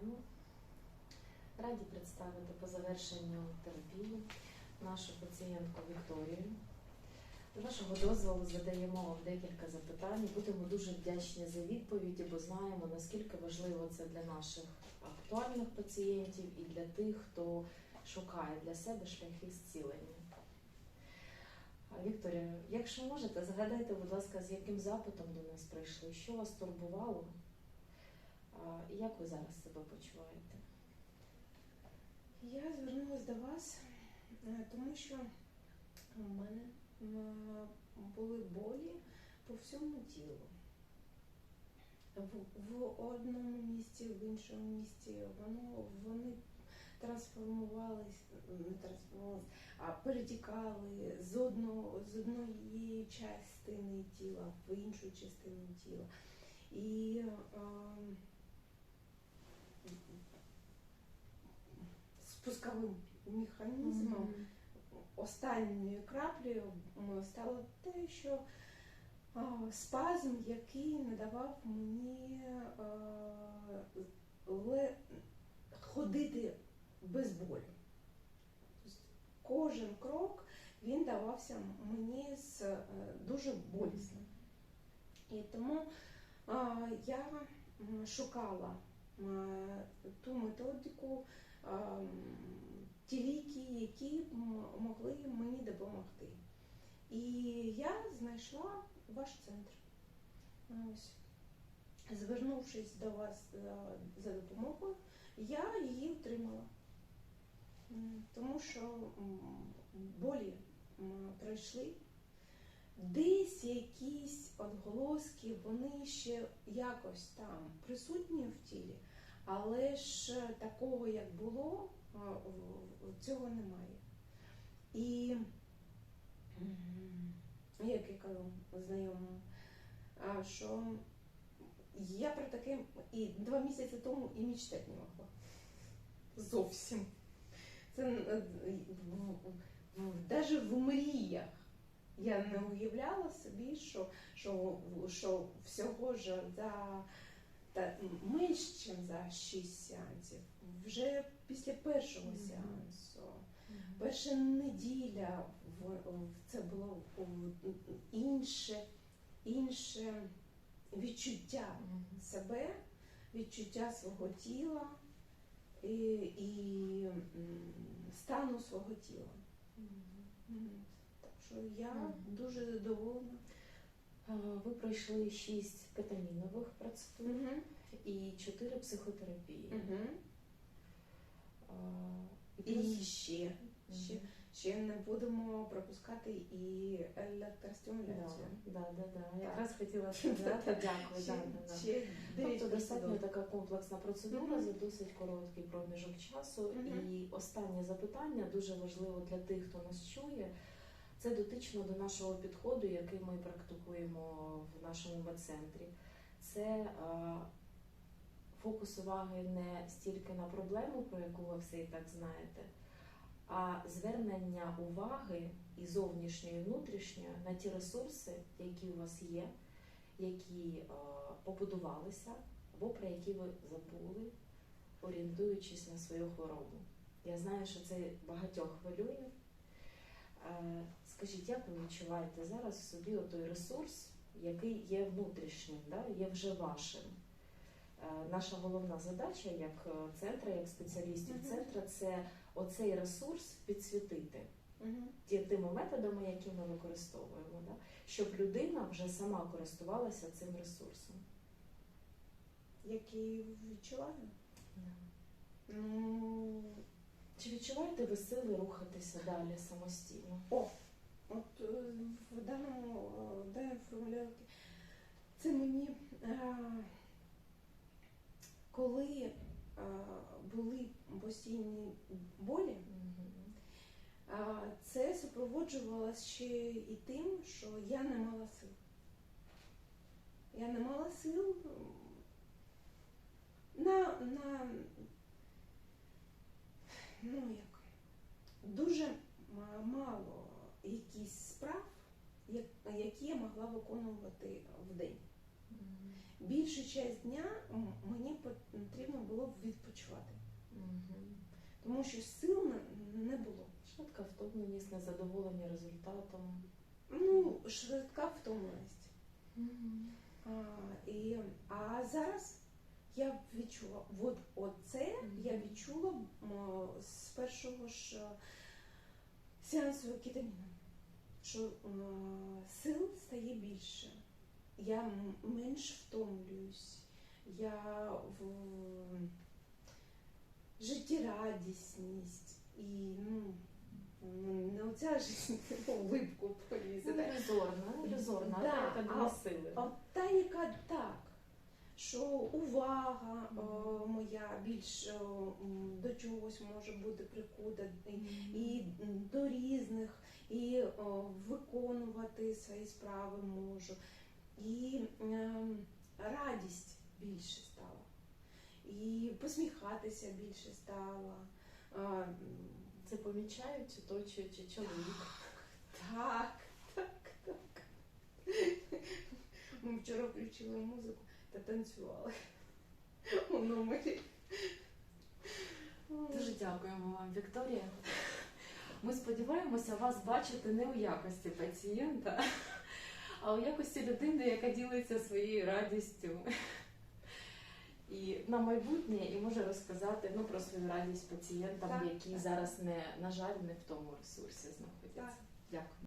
Вітаємо. Раді представити по завершенню терапії нашу пацієнтку Вікторію. З вашого дозволу задаємо вам декілька запитань. Будемо дуже вдячні за відповіді, бо знаємо, наскільки важливо це для наших актуальних пацієнтів і для тих, хто шукає для себе шляхи зцілення. Вікторія, якщо можете, згадайте, будь ласка, з яким запитом до нас прийшли, що вас турбувало, як ви зараз себе почуваєте? Я звернулася до вас, е, тому що у мене були болі по всьому тілу. В, в одному місці, в іншому місці воно вони трансформувались, не трансформувались, а перетікали з одного з одної частини тіла в іншу частину тіла. І ем, спусковим механізмом останньою краплею стало те, що спазм, який не давав мені ходити без болю. Кожен крок він давався мені з е, дуже болісним. І тому я шукала ту методику, ті ліки, які могли мені допомогти. І я знайшла ваш центр. Ось. Звернувшись до вас е, за допомогою, я її отримала. Тому що болі пройшли. Десь якісь отголоски, вони ще якось там присутні в тілі, але ж такого, як було, в- цього немає. І як я кажу знайомому, що я про таке і два місяці тому і мечтати не могла. Зовсім. Це навіть в мріях я не уявляла собі, що, що, що всього ж за та, менш, ніж за 6 сеансів. Вже після першого сеансу. Перша неділя це було інше, інше відчуття себе, відчуття свого тіла і, і стану свого тіла. Так що я дуже задоволена. А, Ви пройшли шість кетамінових процедур і чотири психотерапії. А, І ще, ще, Мгм. ще не будемо пропускати і електростимуляцію. Да, да, да. Так. Якраз хотіла сказати, дякую. Ще, Да, да, да. Тобто достатньо така комплексна процедура Мгм. за досить короткий проміжок часу. Мгм. І останнє запитання дуже важливо для тих, хто нас чує. Це дотично до нашого підходу, який ми практикуємо в нашому медцентрі. Це а, фокус уваги не стільки на проблему, про яку ви все і так знаєте, а звернення уваги і зовнішньої, і внутрішньої на ті ресурси, які у вас є, які е, побудувалися, або про які ви забули, орієнтуючись на свою хворобу. Я знаю, що це багатьох хвилює. Е, Скажіть, як ви відчуваєте зараз в собі той ресурс, який є внутрішнім, да? є вже вашим? Е, Наша головна задача як е, центра, як спеціалістів Мгм. центра, це оцей ресурс підсвітити ті- тими методами, які ми використовуємо, да? щоб людина вже сама користувалася цим ресурсом. Які відчуваю. Ну, Чи відчуваєте ви сили рухатися далі самостійно? О, от е, в даному е, даній формулюванні це мені, е, коли були постійні болі, це супроводжувалося ще і тим, що я не мала сил. Я не мала сил на, на ну як, дуже мало якісь справ, які я могла виконувати в день. більшу часть дня мені потрібно було відпочивати, тому що сил не- було. Швидка втомленість, незадоволення результатом. Ну, швидка втомленість. А, і, а зараз я відчула, от оце я відчула з першого ж е, сеансу кетаміну, що е, сил стає більше, я менш втомлююсь, я в життєрадісність і ну, не оця життя улипку Ну, повісити. Ілюзорна, ілюзорна, Да, а яка а- сили. А та, яка так, що увага е, моя більш е, до чогось може бути прикута, і, до різних, і е, виконувати свої справи можу. І ем, радість більше стала, і посміхатися більше стала. Це помічають оточуючи чоловік. Так, так, так. Ми вчора включили музику та танцювали у номері. Дуже дякуємо вам, Вікторія. Ми сподіваємося вас бачити не у якості пацієнта, а у якості людини, яка ділиться своєю радістю. І на майбутнє і може розказати ну, про свою радість пацієнтам, Так, які так. зараз не, на жаль, не в тому ресурсі знаходяться. Так. Дякую.